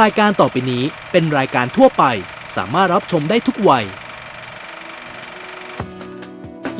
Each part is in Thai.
รายการต่อไปนี้เป็นรายการทั่วไป สามารถรับชมได้ทุกวัย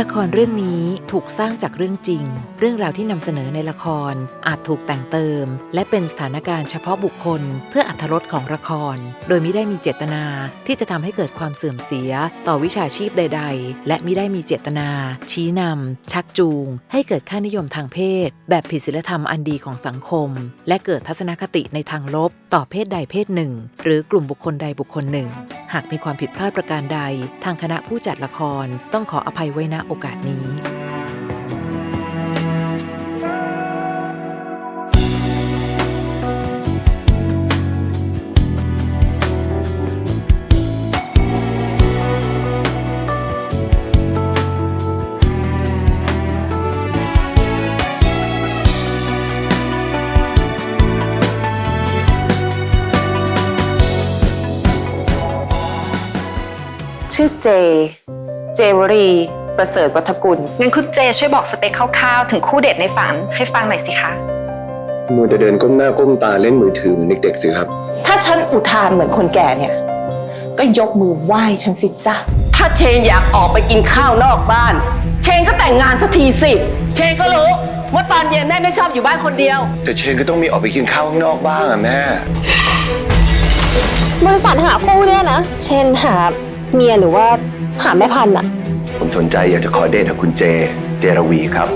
ละครเรื่องนี้ถูกสร้างจากเรื่องจริง เรื่องราวที่นำเสนอในละครอาจถูกแต่งเติม และเป็นสถานการณ์เฉพาะบุคคล เพื่ออัธรสของละคร โดยไม่ได้มีเจตนาที่จะทำให้เกิดความเสื่อมเสีย ต่อวิชาชีพใด ๆ และไม่ได้มีเจตนา ชี้นำชักจูง ให้เกิดค่านิยมทางเพศ แบบผิดศีลธรรมอันดีของสังคม และเกิดทัศนคติในทางลบต่อเพศใดเพศหนึ่ง หรือกลุ่มบุคคลใดบุคคลหนึ่ง หากมีความผิดพลาดประการใด ทางคณะผู้จัดละครต้องขออภัยไว้ณโอกาสนี้ เจ เจวรีประเสริฐวัฒกุล งั้นคุณเจช่วยบอกสเปคคร่าวๆ ถึงคู่เดทในฝันให้ฟังหน่อยสิคะ มัวแต่เดินก้มหน้าก้มตาเล่นมือถือเหมือนเด็กๆสิครับ ถ้าฉันอุทานเหมือนคนแก่เนี่ย ก็ยกมือไหว้ฉันสิจ้ะ ถ้าเชนอยากออกไปกินข้าวนอกบ้าน เชนก็แต่งงานสักทีสิ เชนก็รู้ว่าตอนเย็นแม่ไม่ชอบอยู่บ้านคนเดียว แต่เชนก็ต้องมีออกไปกินข้าวข้างนอกบ้างอะแม่ บริษัทหาคู่เนี่ยนะ เช่นหา เมียหรือว่าหาแม่พันธุ์อะผมสนใจอยากจะขอเดทกับคุณเจ เจรวีครับ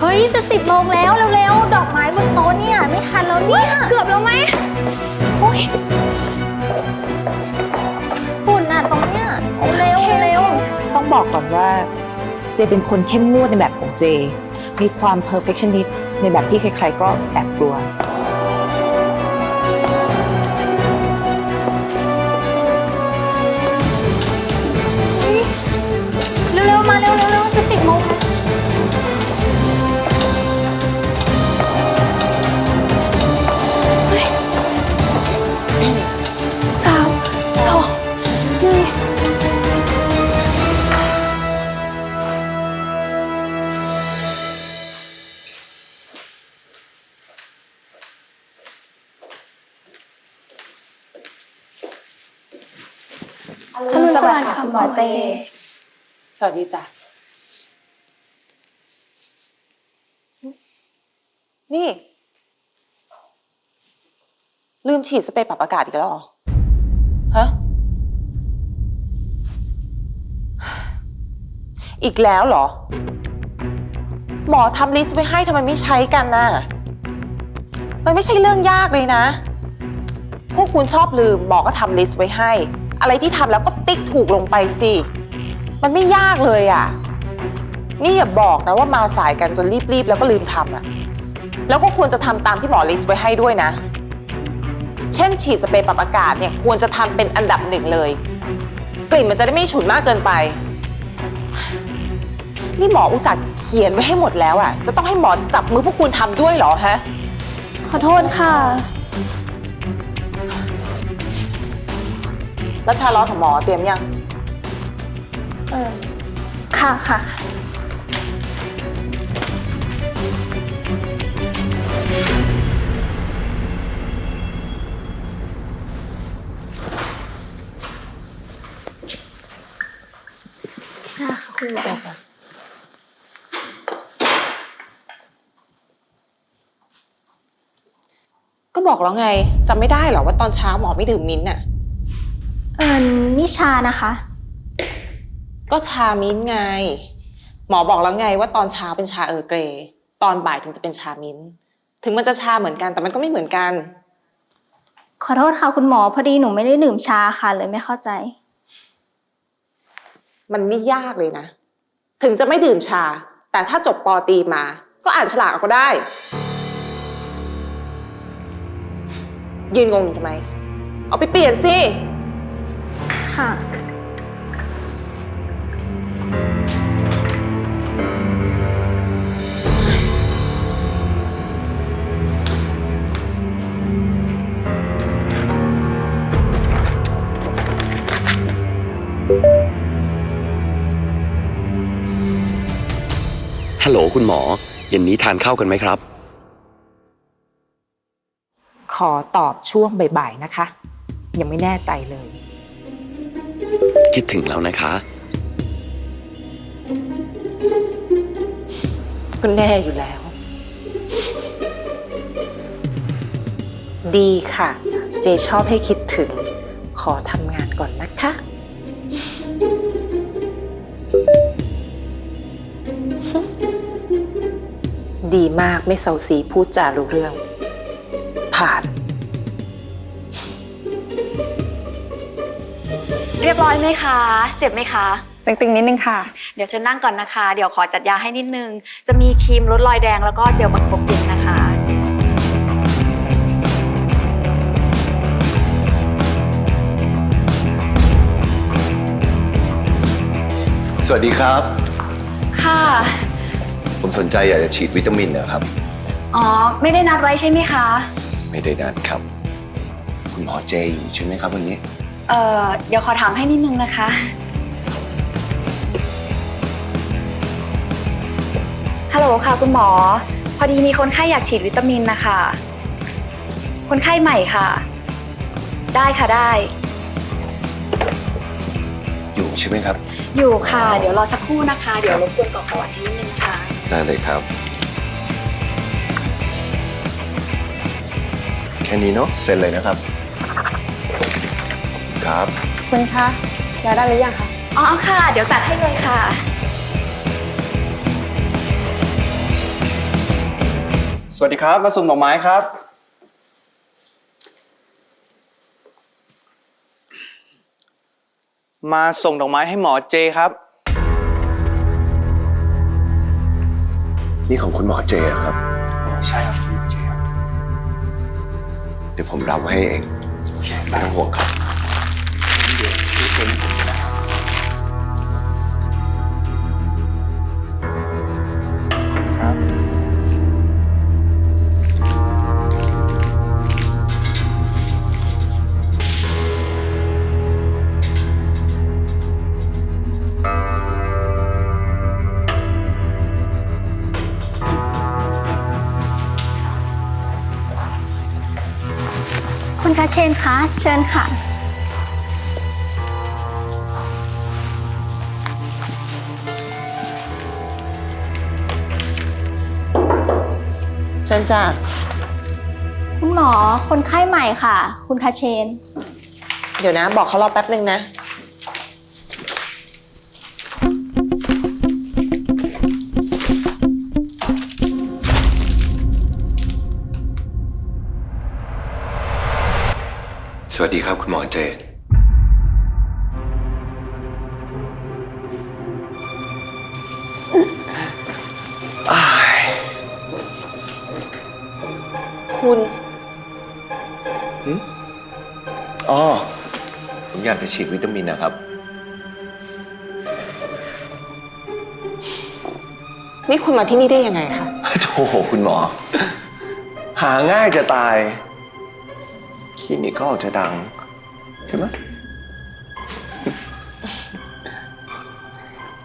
เฮ้ย จะสิบโมงแล้ว เร็วๆ ดอกไม้บนโต๊ะเนี่ย ไม่ทันแล้วเนี่ย เกือบแล้วไหมโอ้ยฝุ่นน่ะตรงเนี้ย เร็วๆเร็วต้องบอกก่อนว่า เจเป็นคนเข้มงวดในแบบของเจ มีความ perfectionist ในแบบที่ใครๆก็แอบกลัว ฟ่สวัสดีจ้ะ นี่ ลืมฉีดสเปรย์ปรับอากาศอีกแล้วเหรอ ฮะ อีกแล้วเหรอ หมอทำลิสต์ไว้ให้ทำไมไม่ใช้กันน่ะ มันไม่ใช่เรื่องยากเลยนะ พวกคุณชอบลืมหมอก็ทำลิสต์ไว้ให้ อะไรที่ทำแล้วก็ติ๊กถูกลงไปสิ มันไม่ยากเลยอะ นี่อย่าบอกนะว่ามาสายกันจนรีบๆ แล้วก็ลืมทำอะ แล้วก็ควรจะทำตามที่หมอลิสต์ไว้ให้ด้วยนะ เช่นฉีดสเปรย์ปรับอากาศเนี่ยควรจะทำเป็นอันดับหนึ่งเลย กลิ่นมันจะได้ไม่ฉุนมากเกินไป นี่หมออุตส่าห์เขียนไว้ให้หมดแล้วอะ จะต้องให้หมอจับมือพวกคุณทำด้วยเหรอฮะ ขอโทษค่ะ แล้วชาลอตของหมอเตรียมยัง เออค่ะค่ะ ค่ะค่ะคุณหมอ จ้ะจ้ะก็บอกแล้วไงจำไม่ได้เหรอว่าตอนเช้าหมอไม่ดื่มมิ้นท์น่ะ เออนิชานะคะ ก็ชามิ้นท์ไง หมอบอกแล้วไงว่าตอนเช้าเป็นชาเออร์เกรย์ตอนบ่ายถึงจะเป็นชามิ้นท์ถึงมันจะชาเหมือนกันแต่มันก็ไม่เหมือนกัน ขอโทษค่ะคุณหมอพอดีหนูไม่ได้ดื่มชาค่ะเลยไม่เข้าใจ มันไม่ยากเลยนะ ถึงจะไม่ดื่มชา แต่ถ้าจบปอตรีมา ก็อ่านฉลากเอาก็ได้ ยืนงงอยู่ทำไม เอาไปเปลี่ยนสิ ค่ะ ฮัลโหลคุณหมอ เย็นนี้ทานข้าวกันไหมครับ ขอตอบช่วงบ่ายๆนะคะ ยังไม่แน่ใจเลย คิดถึงแล้วนะคะ ก็แน่อยู่แล้ว ดีค่ะ เจชอบให้คิดถึง ขอทำงานก่อนนะคะ ดีมากไม่เซาซีพูดจารู้เรื่อง คะ เจ็บไหมคะ ตึงๆนิดนึงค่ะ เดี๋ยวเชิญนั่งก่อนนะคะ เดี๋ยวขอจัดยาให้นิดนึง จะมีครีมลดรอยแดงแล้วก็เจลประคบเย็นนะคะ สวัสดีครับ ค่ะ ผมสนใจอยากจะฉีดวิตามินนะครับ อ๋อ ไม่ได้นัดไว้ใช่ไหมคะ ไม่ได้นัดครับ คุณหมอเจอยู่ใช่ไหมครับวันนี้ เอ่อเดี๋ยวขอถามให้นิดนึงนะคะ ฮัลโหลค่ะคุณหมอ พอดีมีคนไข้อยากฉีดวิตามินนะคะ คนไข้ใหม่ค่ะ ได้ค่ะได้ อยู่ใช่ไหมครับ อยู่ค่ะ เดี๋ยวรอสักครู่นะคะ เดี๋ยวรบกวนกรอกประวัติให้นิดนึงค่ะ ได้เลยครับ แค่นี้เนาะเซ็นเลยนะครับ ครับ คุณคะยาได้หรือยังคะ อ๋อค่ะ เดี๋ยวจัดให้เลยค่ะ สวัสดีครับมาส่งดอกไม้ครับ มาส่งดอกไม้ให้หมอเจครับ นี่ของคุณหมอเจเหรอครับ ใช่ครับคุณหมอเจครับ เดี๋ยวผมรับให้เองโอเคไม่ต้องห่วงครับ ห้ผมนครับคุณคาเชนคะเชิญค่ะ ชิญจ้าคุณหมอคนไข้ใหม่ค่ะ คุณคาเชน เดี๋ยวนะ บอกเขารอแป๊บนึงนะ สวัสดีครับคุณหมอเจ คุณ อ๋อ ผมอยากจะฉีดวิตามินนะครับ นี่คุณมาที่นี่ได้ยังไงคะโอ้โหคุณหมอ หาง่ายจะตาย คลินิกก็จะดัง ใช่ไหม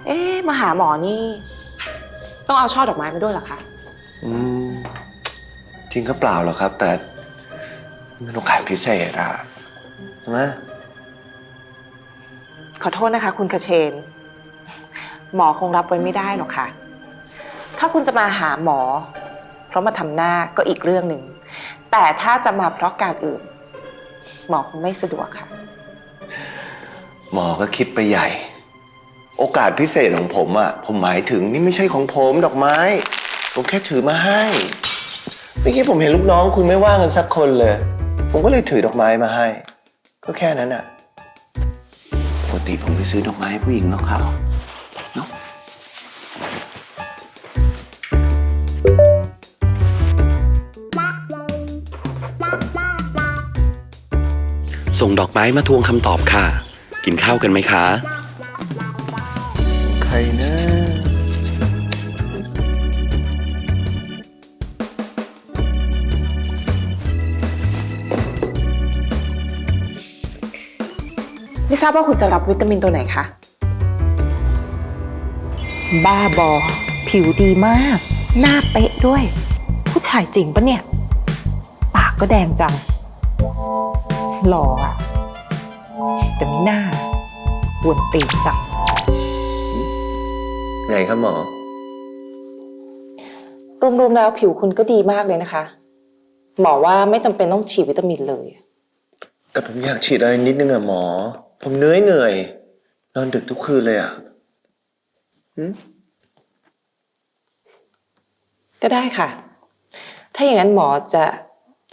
เอ๊ะมาหาหมอนี่ ต้องเอาช่อดอกไม้มาด้วยเหรอคะ อืมจ ริงก็เปล่าหรอกครับ แต่มันโอกาสพิเศษอะใช่ไหมขอโทษนะคะ คุณกระเชน หมอคงรับไว้ไม่ได้หรอกค่ะ ถ้าคุณจะมาหาหมอ เพราะมาทำหน้าก็อีกเรื่องหนึ่ง แต่ถ้าจะมาเพราะการอื่น หมอคงไม่สะดวกค่ะ หมอก็คิดไปใหญ่ โอกาสพิเศษของผมอะผมหมายถึงนี่ไม่ใช่ของผมดอกไม้ ผมแค่ถือมาให้ เมื่อกี้ผมเห็นลูกน้องคุณไม่ว่างกันสักคนเลย ผมก็เลยถือดอกไม้มาให้ ก็แค่นั้นอะปกติผมไปซื้อดอกไม้ให้ผู้หญิงหรอกครับเนาะส่งดอกไม้มาทวงคำตอบค่ะ กินข้าวกันไหมคะ ใครนะ ไม่ทราบว่าคุณจะรับวิตามินตัวไหนคะ บ้าบอ ผิวดีมาก หน้าเป๊ะด้วย ผู้ชายจริงปะเนี่ย ปากก็แดงจัง หล่ออะแต่ไม่น่าหวนตีนจัง ไงครับหมอ รวมๆแล้วผิวคุณก็ดีมากเลยนะคะ หมอว่าไม่จำเป็นต้องฉีดวิตามินเลย แต่ผมอยากฉีดอะไรนิดนึงอะหมอ ผมเหนื่อยเหนื่อยๆนอนดึกทุกคืนเลยอะหืมก็ได้ค่ะ ถ้าอย่างนั้นหมอจะ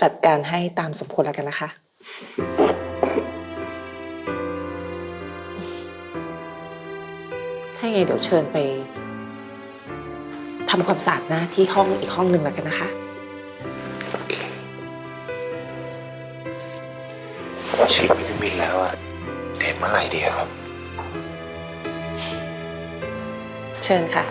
จัดการให้ตามสมควรแล้วกันนะคะ ถ้าอย่างไงเดี๋ยวเชิญไปทำความสะอาดหน้าที่ห้องอีกห้องหนึ่งแล้วกันนะคะ ฉีดวิตามินแล้วอะ เดทเมื่อไหร่ดีอะครับ เชิญค่ะ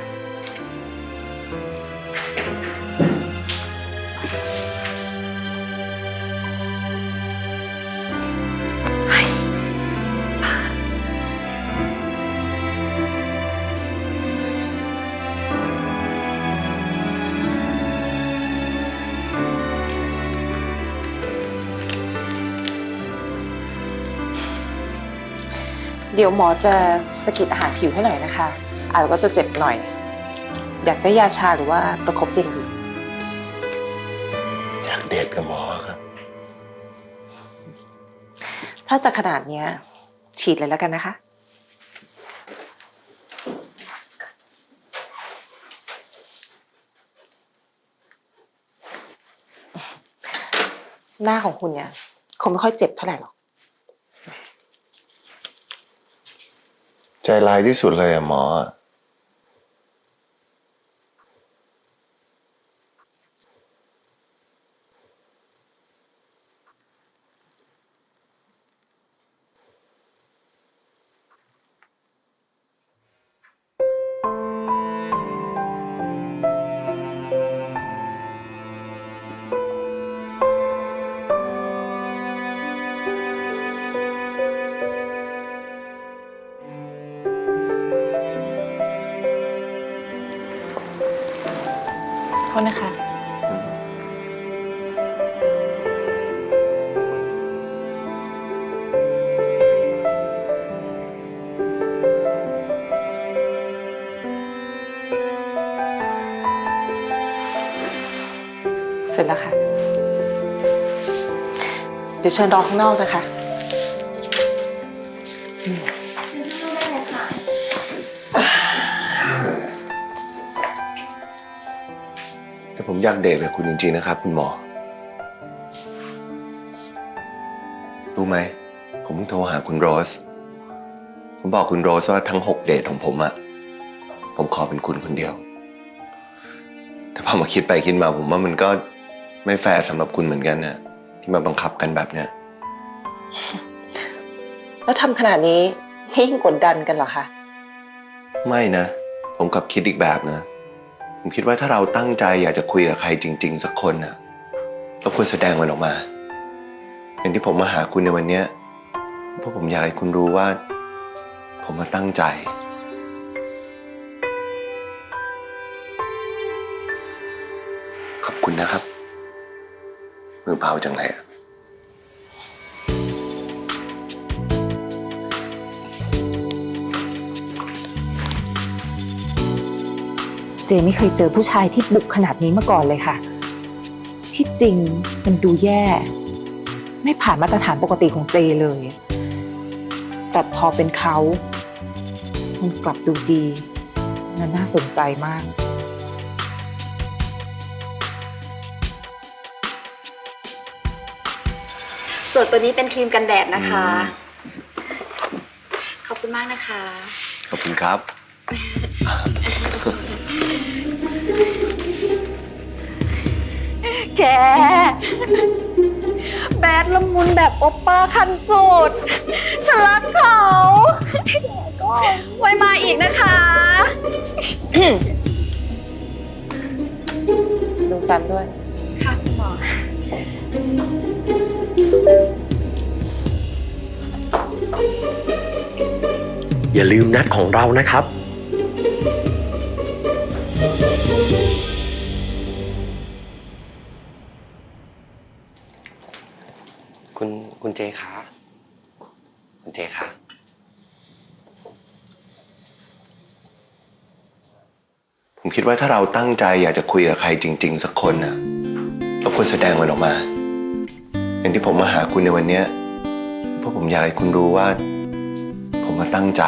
เดี๋ยวหมอจะสะกิดอาหารผิวให้หน่อยนะคะ อาจว่าจะเจ็บหน่อย อยากได้ยาชาหรือว่าประคบเย็นดีอยากเดทกับหมอครับ ถ้าจะขนาดเนี้ย ฉีดเลยแล้วกันนะคะ หน้าของคุณเนี่ยคงไม่ค่อยเจ็บเท่าไหร่หรอก ใจลายที่สุดเลยอะหมอ ทษนะคะ เสร็จแล้วค่ะ เดี๋ยวเชิญรอข้างนอกนะคะ อยากเดทกับคุณจริงๆนะครับ คุณหมอ รู้ไหม ผมเพิ่งโทรหาคุณโรส ผมบอกคุณโรสว่าทั้งหกเดทของผมอะผมขอเป็นคุณคนเดียว แต่พอมาคิดไปคิดมาผมว่ามันก็ไม่แฟร์สำหรับคุณเหมือนกันนะที่มาบังคับกันแบบเนี้ยแล้วทำขนาดนี้ไม่ยิ่งกดดันกันเหรอคะ ไม่นะ ผมกลับคิดอีกแบบนะ ผมคิดว่าถ้าเราตั้งใจอยากจะคุยกับใครจริง ๆ สักคนน่ะเราควรแสดงมันออกมา อย่างที่ผมมาหาคุณในวันเนี้ยเพราะผมอยากให้คุณรู้ว่า ผมมาตั้งใจ ขอบคุณนะครับ มือเบาจังเลยอะ จไม่เคยเจอผู้ชายที่บุกขนาดนี้มาก่อนเลยค่ะ ที่จริงมันดูแย่ ไม่ผ่านมาตรฐานปกติของเจเลย แต่พอเป็นเขา มันกลับดูดีและน่าสนใจมากส่วนตัวนี้เป็นครีมกันแดดนะคะ ขอบคุณมากนะคะ ขอบคุณครับ ก แบดละมุนแบบโอปป้าคันสุดฉันรักเขาไว้มาอีกนะคะ ดูแฟมด้วย ค่ะคุณหมออย่าลืมนัดของเรานะครับ จคะ คุณเจคะ ผมคิดว่าถ้าเราตั้งใจอยากจะคุยกับใครจริง ๆ สักคนน่ะเราควรแสดงมันออกมา อย่างที่ผมมาหาคุณในวันเนี้ยเพราะผมอยากให้คุณรู้ว่า ผมมาตั้งใจ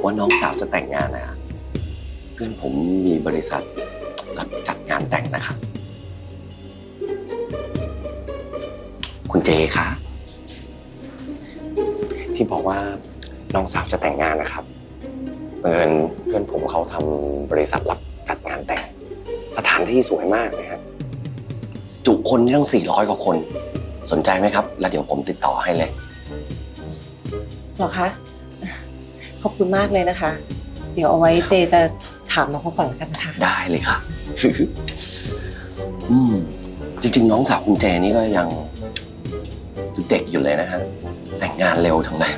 บอกว่าน้องสาวจะแต่งงานนะ เพื่อนผมมีบริษัทรับจัดงานแต่งนะคะ คุณเจคะที่บอกว่าน้องสาวจะแต่งงานนะครับเอิญเพื่อนผมเขาทำบริษัทรับจัดงานแต่ง สถานที่สวยมากเลยครับจุคนนี่ตั้ง 400 กว่าคน สนใจไหมครับ แล้วเดี๋ยวผมติดต่อให้เลย เหรอคะ ขอบคุณมากเลยนะคะ เดี๋ยวเอาไว้เจจะถามน้องเขาก่อนแล้วกันค่ะได้เลยค่ะ อืม จริง ๆ น้องสาวคุณเจนี่ก็ยังดูเด็กอยู่เลยนะฮะ แต่งงานเร็วทั้งนั้น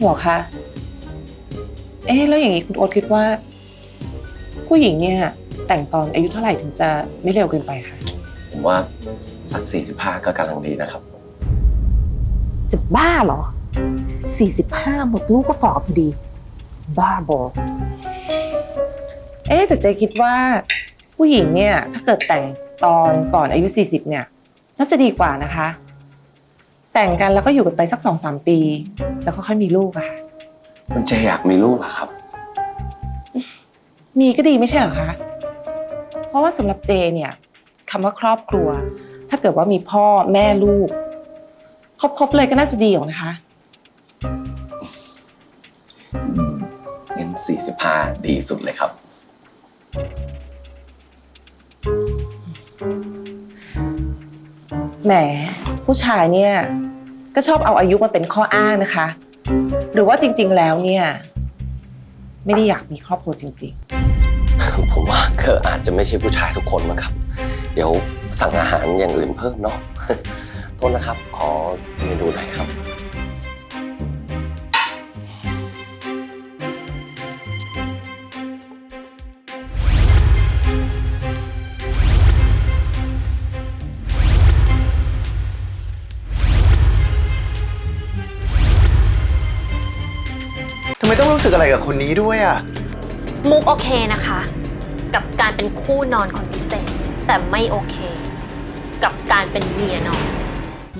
เหรอคะ เอ๊ะแล้วอย่างนี้คุณโอ๊ตคิดว่า ผู้หญิงเนี่ยแต่งตอนอายุเท่าไหร่ถึงจะไม่เร็วเกินไปคะผมว่าสัก45ก็กำลังดีนะครับ จะบ้าเหรอ 45 หมดลูกก็ฝอพอดี บ้าบอเอ๊ะแต่เจคิดว่าผู้หญิงเนี่ยถ้าเกิดแต่งตอนก่อนอายุ 40 เนี่ยน่าจะดีกว่านะคะ แต่งกันแล้วก็อยู่กันไปสักสองสามปี แล้วก็ค่อยมีลูกอะค่ะคุณเจอยากมีลูกเหรอครับ มีก็ดีไม่ใช่เหรอคะเพราะว่าสำหรับเจเนี่ยคำว่าครอบครัว ถ้าเกิดว่ามีพ่อแม่ลูก ครบๆเลยก็น่าจะดีอยู่นะคะ 45 ดีสุดเลยครับ แหม ผู้ชายเนี่ย ก็ชอบเอาอายุมาเป็นข้ออ้างนะคะ หรือว่าจริง ๆ แล้วเนี่ย ไม่ได้อยากมีครอบครัวจริง ผมว่าก็อาจจะไม่ใช่ผู้ชายทุกคนมั้งครับ เดี๋ยวสั่งอาหารอย่างอื่นเพิ่มเนาะ โทษนะครับ ขอเมนูหน่อยครับ ต้องรู้สึกอะไรกับคนนี้ด้วยอะมุกโอเคนะคะ กับการเป็นคู่นอนคนพิเศษ แต่ไม่โอเค กับการเป็นเมียน้อย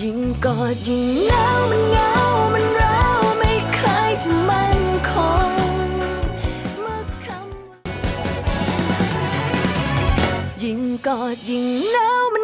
ยิ่งกอดยิ่งหนาวมันเหงามันร้าวไม่เคยจะมั่นคงเมื่อคำยิ่งกอดยิ่งหนาว